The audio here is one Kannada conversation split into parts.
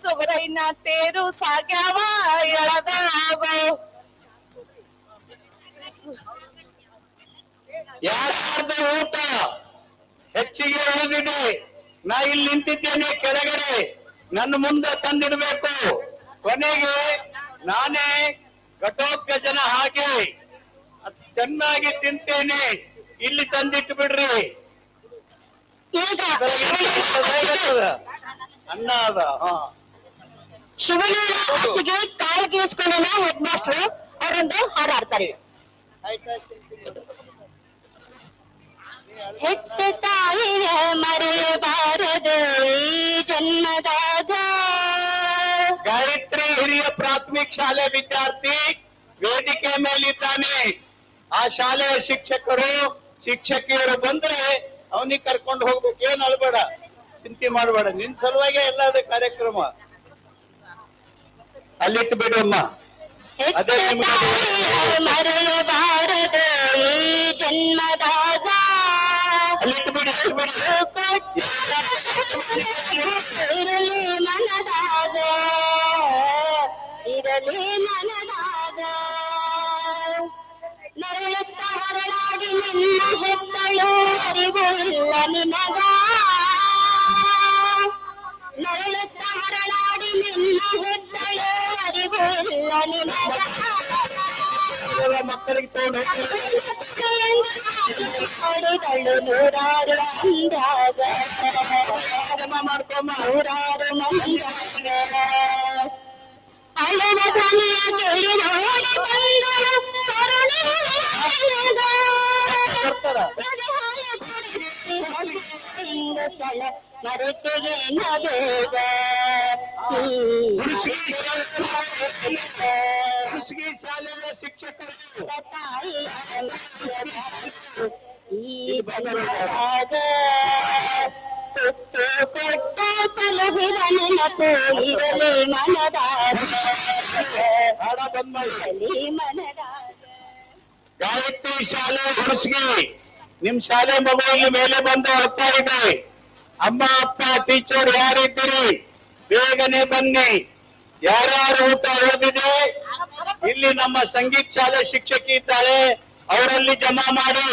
ಸುಗರೈನ ತೇರು ಸಾಗ್ಯಾವ ಎಳದಾವ. ಊಟ? ಹೆಚ್ಚಿಗೆ ಉಳಿದಿದೆ. ನಾ ಇಲ್ಲಿ ನಿಂತಿದ್ದೇನೆ ಕೆಳಗಡೆ. ನನ್ನ ಮುಂದೆ ತಂದಿಡಬೇಕು. ಕೊನೆಗೆ ನಾನೇ ಘಟೋತ್ಕಜನ ಹಾಗೆ ಚೆನ್ನಾಗಿ ತಿಂತೇನೆ. ಇಲ್ಲಿ ತಂದಿಟ್ಟು ಬಿಡ್ರಿ ಅನ್ನ ಅದ ಹಾ. ಅಷ್ಟಿಗೆ ಕಾಲಿಗೆ ಇಸ್ಕೊಂಡ ಹೆಡ್ ಮಾಸ್ಟರ್ ಅವರೊಂದು ಹಾರಾಡ್ತಾರೆ. ಹೆತ್ತ ತಾಯಿಯ ಮರೆಯಬಾರದು ಈ ಜನ್ಮದಾಗ. ಗಾಯತ್ರಿ ಹಿರಿಯ ಪ್ರಾಥಮಿಕ ಶಾಲೆ ವಿದ್ಯಾರ್ಥಿ ವೇದಿಕೆ ಮೇಲಿದ್ದಾನೆ. ಆ ಶಾಲೆಯ ಶಿಕ್ಷಕರು ಶಿಕ್ಷಕಿಯರು ಬಂದ್ರೆ ಅವನಿಗೆ ಕರ್ಕೊಂಡು ಹೋಗ್ಬೇಕು. ಏನ್ ಅಳ್ಬೇಡ. ಚಿಂತೆ ಮಾಡಬೇಡ. ನಿನ್ ಸಲುವಾಗೆ ಎಲ್ಲಾದ ಕಾರ್ಯಕ್ರಮ. ಅಲ್ಲಿಟ್ಟು ಬಿಡು ಅಮ್ಮ. ಅದೇ ನಿಮ್ಗೆ ಮರೆಯಬಾರದು ಈ ಜನ್ಮದಾಗ ಅಲ್ಲಿಟ್ಟು ಬಿಡಿ ಇಟ್ಟು ಬಿಡಿ ಇರಲಿ ಮನದಾಗ. ನರಳುತ್ತ ಹೊರಳಾಡಿ ನಿನ್ನ ಹೆತ್ತಳು, ಅರಿವು ಇಲ್ಲ ನಿನಗ. ನೂರಾರು ಅಂದಾಗ ಮಾಡ್ಕೊಮ್ಮ ನೂರಾರು ಮಂದಾಗ ಅಳದ ಧ್ವನಿಯ ಕೇಳಿ ನೋಡಿ ಬಂದಳು ಕರುಣೆಯಾದ. ಬರ್ತಾರ ಎದೆಹಾಲ ಕುಡಿದು ಹಿಂಗ ಸ್ಥಳ ಮರೆತೆಗೆ ನಬೇಗ ಹುಡುಗಿ ಗಾಯತ್ರಿ ಶಾಲೆ ಹುಡುಸ್ಗಿ. ನಿಮ್ ಶಾಲೆ ಮಗು ಮೇಲೆ ಬಂದು ಹೋಗ್ತಾ ಇದೆ. ಅಮ್ಮ, ಅಪ್ಪ, ಟೀಚರ್ ಯಾರಿದ್ದೀರಿ? ಬೇಗನೆ ಬನ್ನಿ. ಯಾರ್ಯಾರು ಊಟ ಉಳಿದಿದೆ? ಇಲ್ಲಿ ನಮ್ಮ ಸಂಗೀತ ಶಾಲೆ ಶಿಕ್ಷಕಿ ಇದ್ದಾಳೆ. ಅವರಲ್ಲಿ ಜಮಾ ಮಾಡಿ.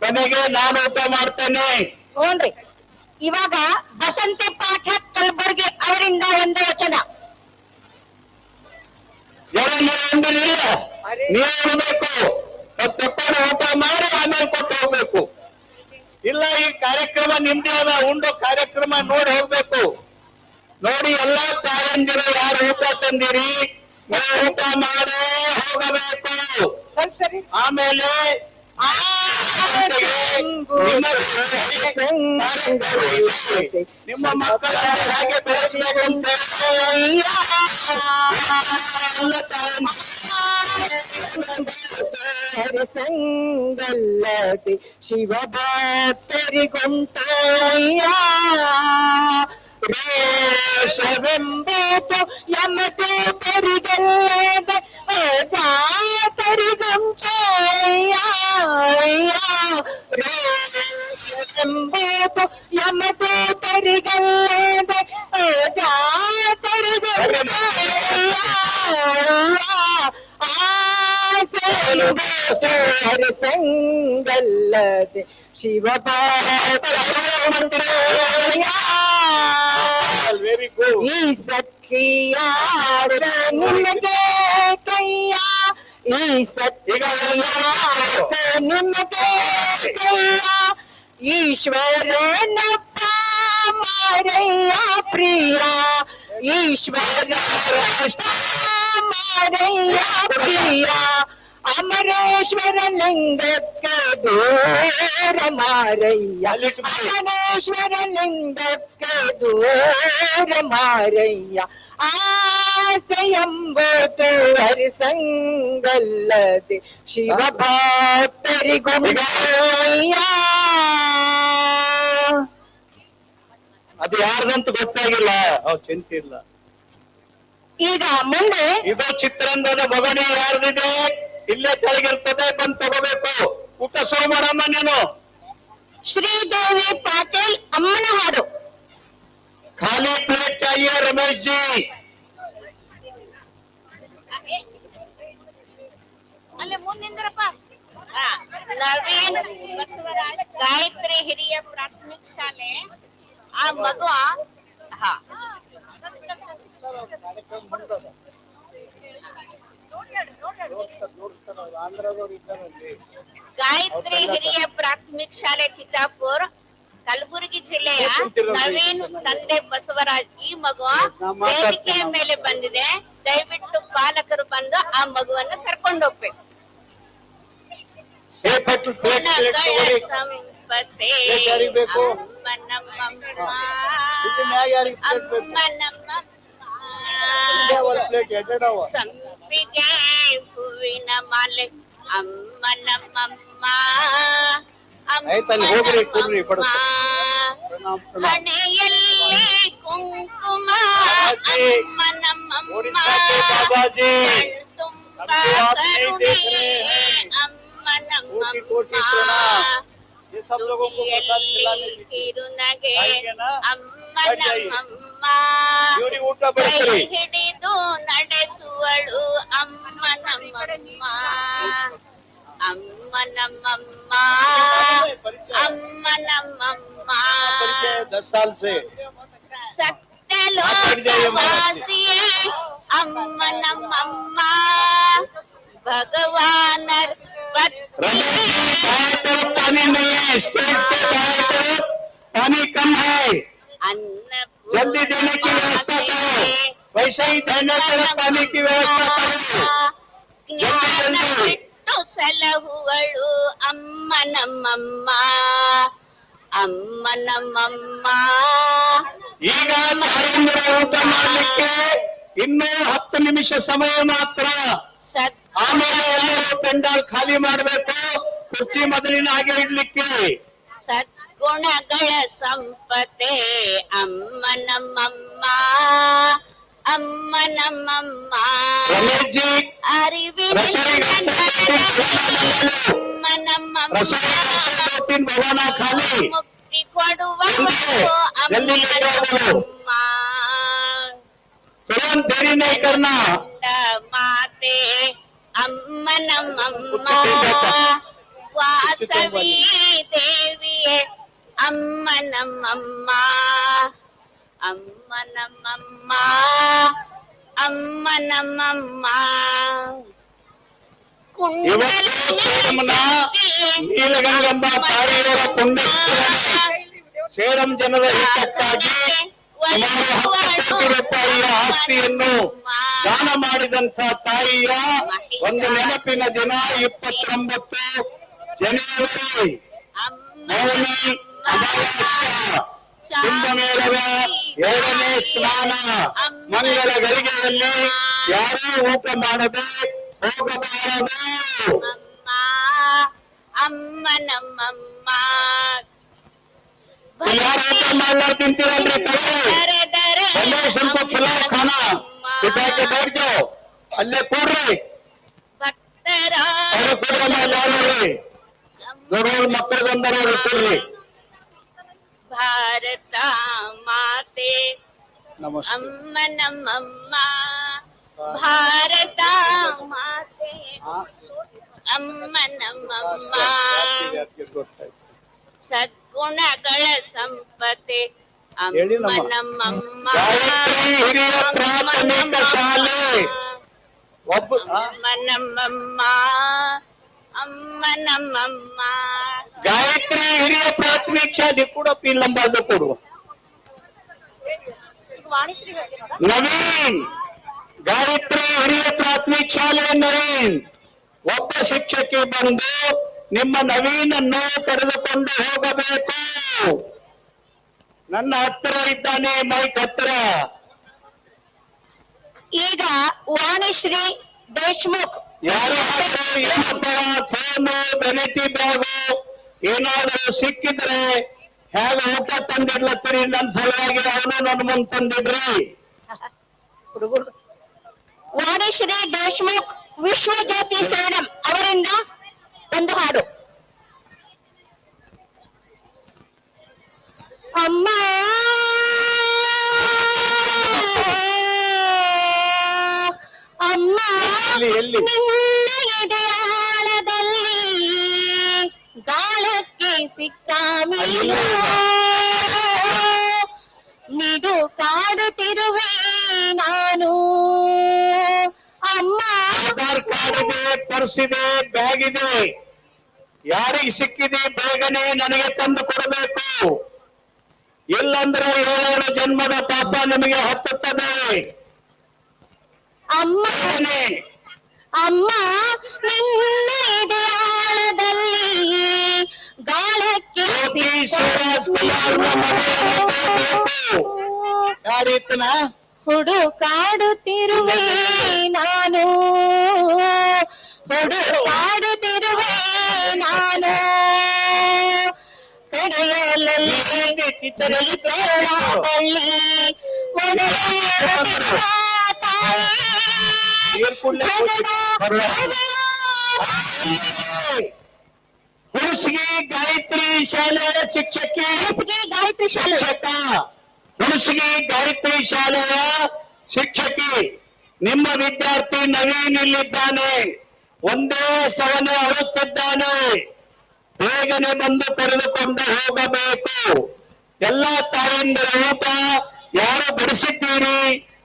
ಕೊನೆಗೆ ನಾನು ಊಟ ಮಾಡ್ತೇನೆ. ಹ್ಞೂನ್ರಿ. ಇವಾಗ ಬಸಂತಿ ಪಾಠ ಕಲಬುರ್ಗಿ ಅವರಿಂದ ಒಂದು ವಚನ. ಯಾರನ್ನ ಉಂಡಿರಿಲ್ಲ ನೀವು ಅದ್ ತಕೊಂಡು ಊಟ ಮಾಡಿ ಆಮೇಲೆ ಕೊಟ್ಟು ಹೋಗ್ಬೇಕು. ಇಲ್ಲ ಈ ಕಾರ್ಯಕ್ರಮ ನಿಮ್ದೇ ಅದ ಉಂಡು ಕಾರ್ಯಕ್ರಮ ನೋಡಿ ಹೋಗ್ಬೇಕು. ನೋಡಿ ಎಲ್ಲಾ ತಾಯಂದಿರು ಯಾರು ಊಟ ತಂದಿರಿ? ಊಟ ಮಾಡಿ ಹೋಗಬೇಕು. ಸರಿ ಸರಿ. ಆಮೇಲೆ ನಿಮ್ಮ ಮಕ್ಕಳನ್ನ ಹೇಗೆ ಬೆಳೆಸಬೇಕಂತ? ತಾಯಂದಿರು ಸಂಗಲ್ಲದೆ ಶಿವ ಭಕ್ತರಿಗುಂಟಯ್ಯ ರೋಷವೆಂಬುದು ಯಮದೂತರಿಗೆಲ್ಲದ ಜಾತರಿಗುಂಟಯ್ಯ ರೋಷವೆಂಬುದು ಯಮದೂತರಿಗೆಲ್ಲದ ಜಾತರಿಗುಂಟಯ್ಯ ಸಂಗಲ್ಲದೆ ಶಿವ ವೆರಿ ಗುಡ್ ಈ ಸತ್ಯಾರ ನಿಮಗೆ ಕೈಯ ಈ ಸತ್ಯಾಸ ನಿಮಗೆ ಕೈಯ ಈಶ್ವರನಪ್ಪ ಮಾರಯ್ಯ ಪ್ರಿಯ ಈಶ್ವರ ಮಾರಯ್ಯ ಪ್ರಿಯ ಅಮರೇಶ್ವರ ಲಿಂಗಕ್ಕೆ ದೂರ ಮಾರಯ್ಯ ಅಮರೇಶ್ವರ ಲಿಂಗಕ್ಕೆ ದೂರ ಮಾರಯ್ಯ. ಆಸೆಯಂಬ ಹರಿ ಸಂಗಲ್ಲದೆ ಶಿವ ಭಕ್ತರಿಗುಂಡಯ್ಯ ಅದು ಯಾರ್ದಂತ ಗೊತ್ತಾಗಿಲ್ಲ. ಅವ್ ಚಿಂತೆ ಇಲ್ಲ. ಈಗ ಮುಂದೆ ಇದು ಚಿತ್ರರಂಗದ ಮಗನೇ ಯಾರ್ದಿದೆ? ಇಲ್ಲೇ ಕೆಳಗಿರ್ತದೆ ಬಂದ್ ತಗೋಬೇಕು. ಊಟ ಶುರು ಮಾಡಮ್ಮ ನೀನು. ಶ್ರೀದೇವಿ ಪಾಟೀಲ್ ಅಮ್ಮನ ಹಾಡು. ಖಾಲಿ ಪ್ಲೇಟ್ ಚಾಯಿ ರಮೇಶ್ ಜಿ ನವೀನ್ ಗಾಯತ್ರಿ ಹಿರಿಯ ಪ್ರಾಥಮಿಕ ಶಾಲೆ. ಆ ಮಗು ಹಾ. ಗಾಯತ್ರಿ ಹಿರಿಯ ಪ್ರಾಥಮಿಕ ಶಾಲೆ ಚಿತ್ತಾಪುರ್ ಕಲಬುರಗಿ ಜಿಲ್ಲೆಯ ನವೀನ್ ತಂದೆ ಬಸವರಾಜ್. ಈ ಮಗು ವೇದಿಕೆಯ ಮೇಲೆ ಬಂದಿದೆ. ದಯವಿಟ್ಟು ಪಾಲಕರು ಬಂದು ಆ ಮಗುವನ್ನು ಕರ್ಕೊಂಡು ಹೋಗ್ಬೇಕು. ये ಹೂವಿನ ಮಾಲೆ ಅಮ್ಮ ನಮ್ಮಮ್ಮ ಆಯ್ತಲ್ಲಿ ಹೋಗ್ರಿ ಕೂರ್ರಿ ಬಡಸ ಹಣೆಯಲ್ಲಿ ಕುಂಕುಮ ಅಮ್ಮ ನಮ್ಮಮ್ಮ ಬಾಬಾಜಿ ತುಂಬಾ ಕರುಣೆಯೇ ಅಮ್ಮ ನಮ್ಮಮ್ಮ ये सब लोगों को प्रसाद खिलाने की ಅಮ್ಮ ನಮ್ಮಮ್ಮ ಹಿಡಿದು ನಡೆಸು అమ్మ నమ్మమ్మ అమ్మ నమ్మమ్మ दस साल से। सत्यलोकवासी अम्म नम्म भगवान पानी नहीं है स्टेज के बाहर पानी कम है। जल्दी देने की व्यवस्था करो, वैसे ही देने तरफ़ पानी की व्यवस्था करो। ಸಲಹುವಳು ಅಮ್ಮ ನಮ್ಮಮ್ಮ ಅಮ್ಮ ನಮ್ಮಮ್ಮ. ಈಗ ಮಾಡ್ಲಿಕ್ಕೆ ಇನ್ನೂ ಹತ್ತು ನಿಮಿಷ ಸಮಯ ಮಾತ್ರ. ಆಮೇಲೆ ಎಲ್ಲರೂ ಪೆಂಡಾಲ್ ಖಾಲಿ ಮಾಡಬೇಕು ಕುರ್ಚಿ ಮೊದಲಿನ ಹಾಗೆ ಇಡ್ಲಿಕ್ಕೆ. ಸದ್ಗುಣಗಳ ಸಂಪತೆ ಅಮ್ಮ ನಮ್ಮಮ್ಮ. அம்மன் அம்மம்மா அறிவின் அம்மன் तुरंत देरी नहीं करना माते अम्मन अम्मा वासवी देवी अम्मन अम्मा ಅಮ್ಮ ನಮ್ಮಮ್ಮ ಅಮ್ಮ ನಮ್ಮಮ್ಮ ನೀಲಗಂಗಮ್ಮ ತಾಯಿಯವರ ಪುಣ್ಯಸ್ಮರಣೆ ಸೇರಂ ಜನರ ಹಿತಕ್ಕಾಗಿ ಸುಮಾರು ಹತ್ತು ಕೋಟಿ ರೂಪಾಯಿಯ ಆಸ್ತಿಯನ್ನು ದಾನ ಮಾಡಿದಂತ ತಾಯಿಯ ಒಂದು ನೆನಪಿನ ದಿನ ಇಪ್ಪತ್ತೊಂಬತ್ತು ಜನವರಿ. ಮೌನಿ ಅಮಾವಾಸ್ಯ. ಕುಂಭಮೇಳದ ಎರಡನೇ ಸ್ನಾನ ಮಂಗಳ ಗಳಿಗೆಯಲ್ಲಿ ಯಾರೂ ಊಟ ಮಾಡದೆ ಹೋಗಬಾರದು. ಅಮ್ಮ ನಮ್ಮಮ್ಮ. ಊಟ ಮಾಡ್ಲಾರ ತಿಂತೀರಲ್ರಿ ತಗೊಳ್ಳಿ ಸ್ವಲ್ಪ ಖಿಲಾ ಖಾನ ಬಿಟ್ಟಾಕೆ ಬೇಡ ಜಾವ್ ಅಲ್ಲೇ ಕೂಡ್ರಿ. ಭಕ್ತರ ಅವ್ರು ಕೂಡ್ರಮ್ಮ ನೋಡ್ರಿ ನೋಡ್ರಿ ಮಕ್ಕಳಿಗೊಂದರ ನೋಡ್ರಿ ಭಾರತ ಮಾತೆ ನಮಸ್ತೆ ಅಮ್ಮ ನಮ್ಮಮ್ಮ ಭಾರತ ಮಾತೆ ಅಮ್ಮ ನಮ್ಮಮ್ಮ ಸದ್ಗುಣಗಳ ಸಂಪತೆ ಹೇಳಿ ಅಮ್ಮ ನಮ್ಮ. ನಮ್ಮಮ್ಮ ಗಾಯತ್ರಿ ಹಿರಿಯ ಪ್ರಾಥಮಿಕ ಶಾಲೆ. ಒಬ್ಬ ಆ? ಅಮ್ಮ ನಮ್ಮಮ್ಮ ಅಮ್ಮ ನಮ್ಮಮ್ಮ ಗಾಯತ್ರಿ ಹಿರಿಯ ಪ್ರಾಥಮಿಕ ಶಾಲೆ ಕೂಡ ಪಿಲ್ಲಂಬಾದ ಕೊಡು ಕೊಡುವ. ನವೀನ್ ಗಾಯತ್ರಿ ಹಿರಿಯ ಪ್ರಾಥಮಿಕ ಶಾಲೆ ನವೀನ್ ಒಬ್ಬ ಶಿಕ್ಷಕಿ ಬಂದು ನಿಮ್ಮ ನವೀನನ್ನು ಕರೆದುಕೊಂಡು ಹೋಗಬೇಕು. ನನ್ನ ಹತ್ತಿರ ಇದ್ದಾನೆ ಮೈಕ್ ಹತ್ತಿರ. ಈಗ Vanishree Deshmukh phone, vanity bag, ಏನಾದ್ರು ಸಿಕ್ಕಿದ್ರೆ ಹೇಗ ಊಟ ತಂದಿಡ್ಲತ್ತೀರಿ ನನ್ ಸಲುವಾಗಿ? ಅವನು ನನ್ನ ಮುಂದೆ ತಂದಿಡ್ರಿ. ವಾಣಿಶ್ರೀ ದೇಶ್ಮುಖ್ ವಿಶ್ವಜ್ಯೋತಿ ಸೇಡಂ ಅವರಿಂದ ಒಂದು ಹಾಡು. ಇದೆ ಬ್ಯಾಗ್ ಇದೆ. ಯಾರಿಗೆ ಸಿಕ್ಕಿದೆ ಬೇಗನೆ ನನಗೆ ತಂದು ಕೊಡಬೇಕು. ಇಲ್ಲಂದ್ರೆ ಏಳೇಳು ಜನ್ಮದ ಪಾಪ ನಿಮಗೆ ಹತ್ತುತ್ತದೆ. ಅಮ್ಮ ಅಮ್ಮ ನಿನ್ನ ಗಾಳಕ್ಕೆ ಯಾರೀತನ ಹುಡುಕಾಡುತ್ತಿರುವೆ. ಕುಡ್ಲೆ ಹುಣಸಗಿ ಗಾಯತ್ರಿ ಶಾಲೆಯ ಶಿಕ್ಷಕಿ. ಖಾಸಗಿ ಗಾಯತ್ರಿ ಶಾಲೆ. ಹುಣಸಗಿ ಗಾಯತ್ರಿ ಶಾಲೆಯ ಶಿಕ್ಷಕಿ. ನಿಮ್ಮ ವಿದ್ಯಾರ್ಥಿ ನವೀನ್ ಇಲ್ಲಿದ್ದಾನೆ. ಒಂದೇ ಸವನೆ ಅಳುತ್ತಿದ್ದಾನೆ. ಬೇಗನೆ ಬಂದು ಕರೆದುಕೊಂಡು ಹೋಗಬೇಕು. ಎಲ್ಲಾ ತಾಯಂದಿರ ಊಟ ಯಾರು ಬಡಿಸಿದ್ದೀರಿ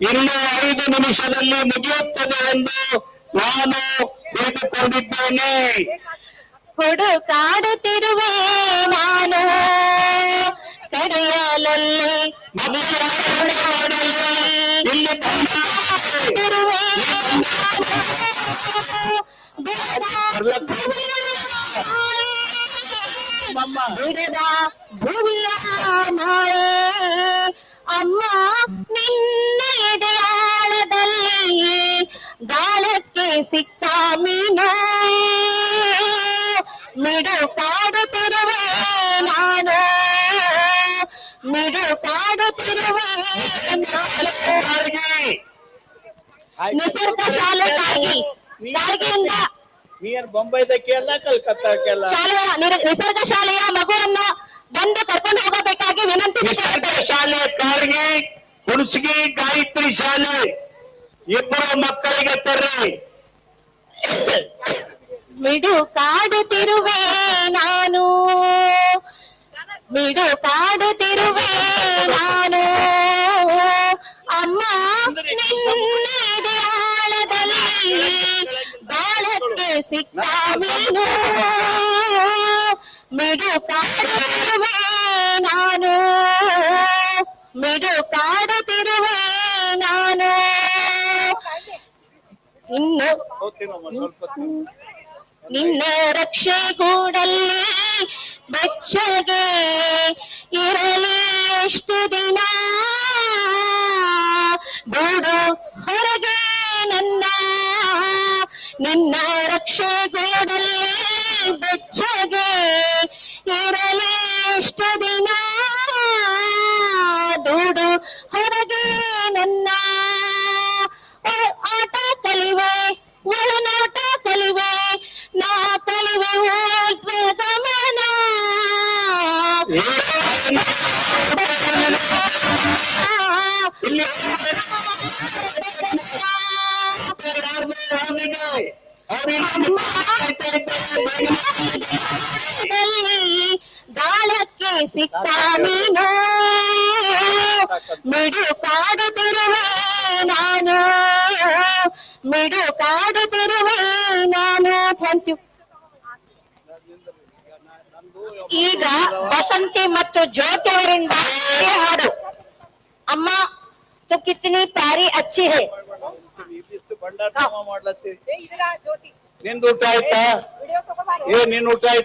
ಇನ್ನು ಐದು ನಿಮಿಷದಲ್ಲಿ ಮುಗಿಯುತ್ತದೆ ಎಂದು ನಾನು ತಿಳಿದುಕೊಂಡಿದ್ದೇನೆ. ಹುಡುಕಾಡುತ್ತಿರುವೆ ನಾನು. ಕಡೆಯಲಲ್ಲಿ ಇಲ್ಲಿ ಬಂದು. ತಿರುವೆ ಮಮ್ಮ. ಬಿಡದ ಭೂಮಿಯ ನಾಳೆ ಅಮ್ಮ ನಿನ್ನ ಎದೆಯಾಳದಲ್ಲಿ ಗಾಳಕ್ಕೆ ಸಿಕ್ಕ ಮೀನು ಮಿಡು ಕಾಡುತ್ತಿರುವೆ ನಾನು ಮಿಡು ಕಾಡುತ್ತಿರುವೆ ನಾನು ನಿಸರ್ಗ ಶಾಲೆ ಕಾಗಿ ಕಾಗಿಯಿಂದ ನೀನ್ ಬೊಂಬೈದಕ್ಕೆ ಅಲ್ಲ ಕಲ್ಕತ್ತಾಕ್ಕೆಲ್ಲ ಶಾಲೆಯ ನಿರ- ನಿಸರ್ಗ ಶಾಲೆಯ ಮಗುವನ್ನ ಬಂದು ಕರ್ಕೊಂಡು ಹೋಗಬೇಕಾಗಿ ನಿಸರ್ಗ ವಿನಂತಿಸಿಕೊಳ್ಳುತ್ತೇವೆ ಶಾಲೆ ಕಾಳ್ಗಿ ಹುಣಸಗಿ ಗಾಯತ್ರಿ ಶಾಲೆ. ಇಬ್ಬರು ಮಕ್ಕಳಿಗೆ ತರ್ರಿ. ಬಿಡು ಕಾಡುತ್ತಿರುವೆ ನಾನು. ಬಿಡು ಕಾಡುತ್ತಿರುವೆ ಸಿಕ್ಕ ಮೀನು ಮಿಡು ಕಾಡುತ್ತಿರುವೆ ನಾನು. ಮಿಡು ಕಾಡುತ್ತಿರುವೆ ನಾನು. ಇನ್ನು ನಿನ್ನ ರಕ್ಷೆ ಕೂಡಲ್ಲಿ ಬೆಚ್ಚಗೆ ಇರಲಿ ಎಷ್ಟು ದಿನ. ಗೂಡು ಹೊರಗೆ ನನ್ನ ನಿನ್ನ ರಕ್ಷೆ ಗೋಡಲ್ಲಿ ಬೆಚ್ಚಗೆ ಇರಲಿ. ಎಷ್ಟು ದಿನ ಸಿಕ್ಕ ನೀನು ಮಿಡು ಕಾಡುತ್ತಿರುವೆ ನಾನು ಮಿಡು ಕಾಡುತ್ತಿರುವೆ ನಾನು ಥ್ಯಾಂಕ್ ಯು ಈಗ ವಸಂತಿ ಮತ್ತು ಜ್ಯೋತಿ ಅವರಿಂದ ಈ ಹಾಡು. ಅಮ್ಮ ತು ಕಿತನಿ ಪ್ಯಾರಿ ಅಚ್ಚಿ ಹೇ. ನಿಂದು ಊಟ ಆಯ್ತಾ? ಏ ನಿನ್ ಊಟ ಆಯ್ತಾ?